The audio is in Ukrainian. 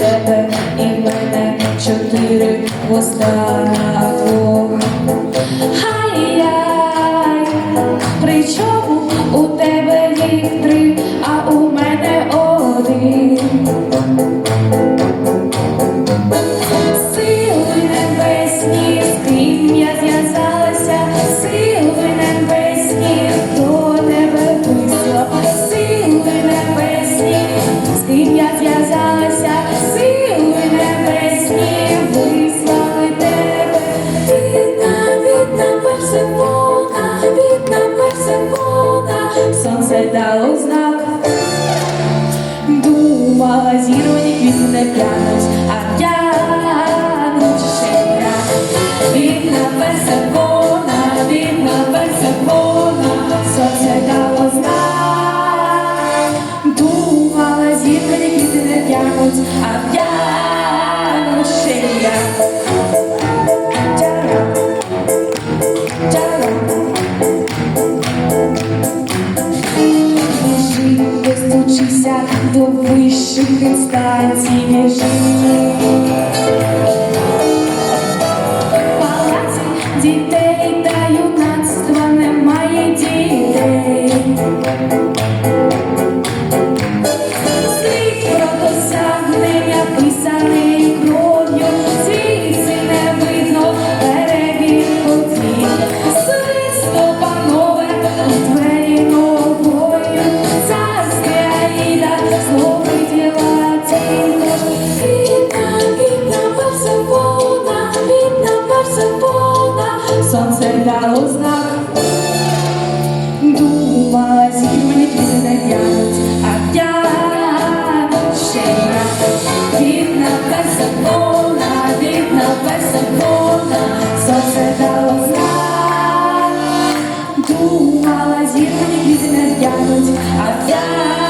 Тебе і мене чотири хвоста на двох. Хай я при чому у тебе їх пісне п'януть, а я до вищих інстанцій біжить. Палаці дітей. Слід про досягнення. рідна беззаконна, рідна беззаконна, сонце дало знак, думала, зірки не вдягнуть, а вдягнуть.